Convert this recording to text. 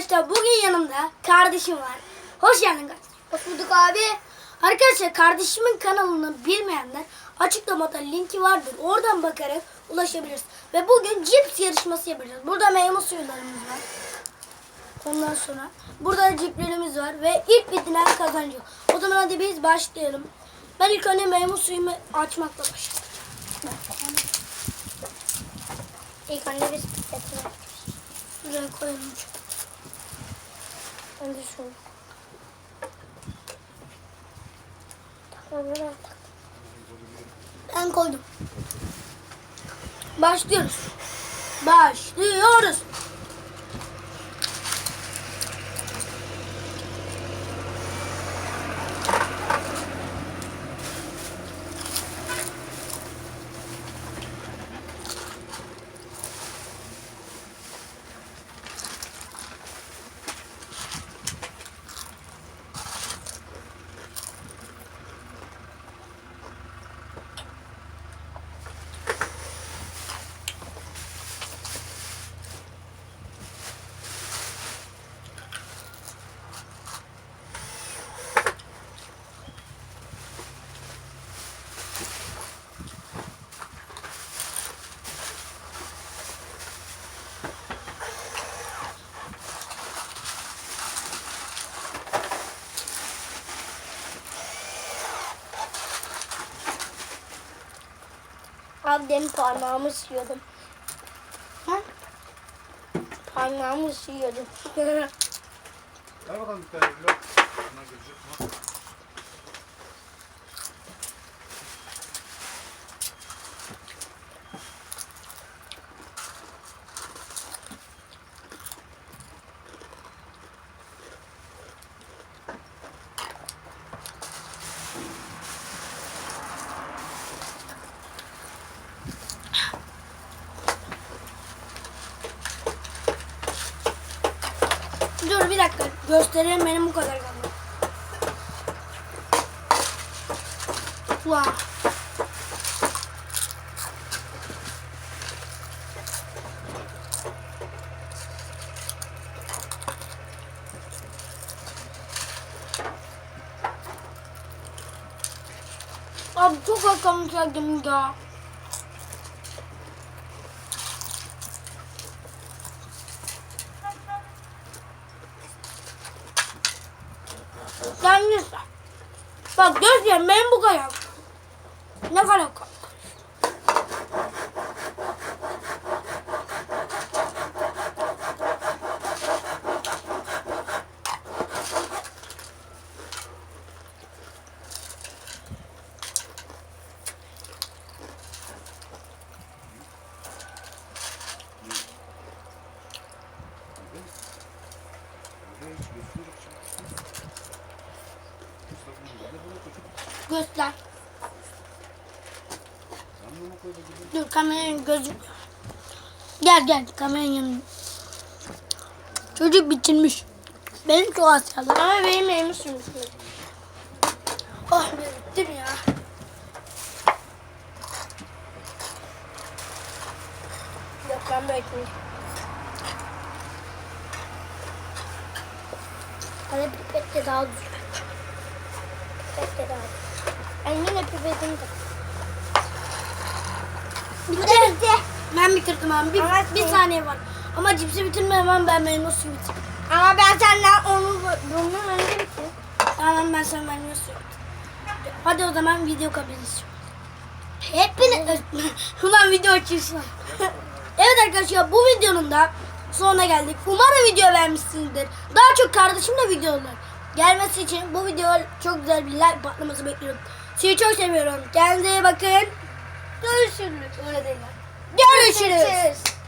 arkadaşlar bugün yanımda kardeşim var. Hoş geldin kardeşim. Hoş bulduk abi. Arkadaşlar kardeşimin kanalını bilmeyenler açıklamada linki vardır. Oradan bakarak ulaşabiliriz. Ve bugün cips yarışması yapacağız. Burada meyve suyularımız var. Ondan sonra burada ciplerimiz var ve ilk bitiren kazanacak. O zaman hadi biz başlayalım. Ben ilk önce meyve suyumu açmakla başlayayım. İlk önce biz. Şuraya koyalım. Önce şunu. Tamam, evet. Ben koydum. Başlıyoruz. Başlıyoruz. Abi benim parmağımı sıyıyordum. Ha? Parmağımı sıyıyordum. Ver bakalım bir tane vlog. Dur bir dakika. Göstereyim benim bu kadar kaldı. Wow. Abi çok akıllı ya. Neyse. Bak gözlerim benim bu kadar. Ne kadar kaldı? Göster. Dur kameranın gözü. Gel gel kameranın yanına. Çocuk bitirmiş. Benim çok az kaldı. Ama benim elimi sürmüş. Oh bittim ya. Yok ben böyle Hadi pipetle daha düzgün. Pipetle daha düzgün. Ben yine pipetim. Bitti. Ben bitirdim abi. Bir, Ama bir şey- saniye var. Ama cipsi bitirmem ben benim o suyu bitirdim. Ama ben senden onu bunun önce bitti. Tamam ben sana o suyu bitirdim. Hadi o zaman video kapatacağız. Hepiniz... Ulan video açıyorsun. evet arkadaşlar bu videonun da sonuna geldik. Umarım video beğenmişsinizdir. Daha çok kardeşimle videolar gelmesi için bu video çok güzel bir like patlaması bekliyorum. Sizi çok seviyorum. Kendinize bakın. Görüşürüz. Öyle değil. Görüşürüz. Görüşürüz.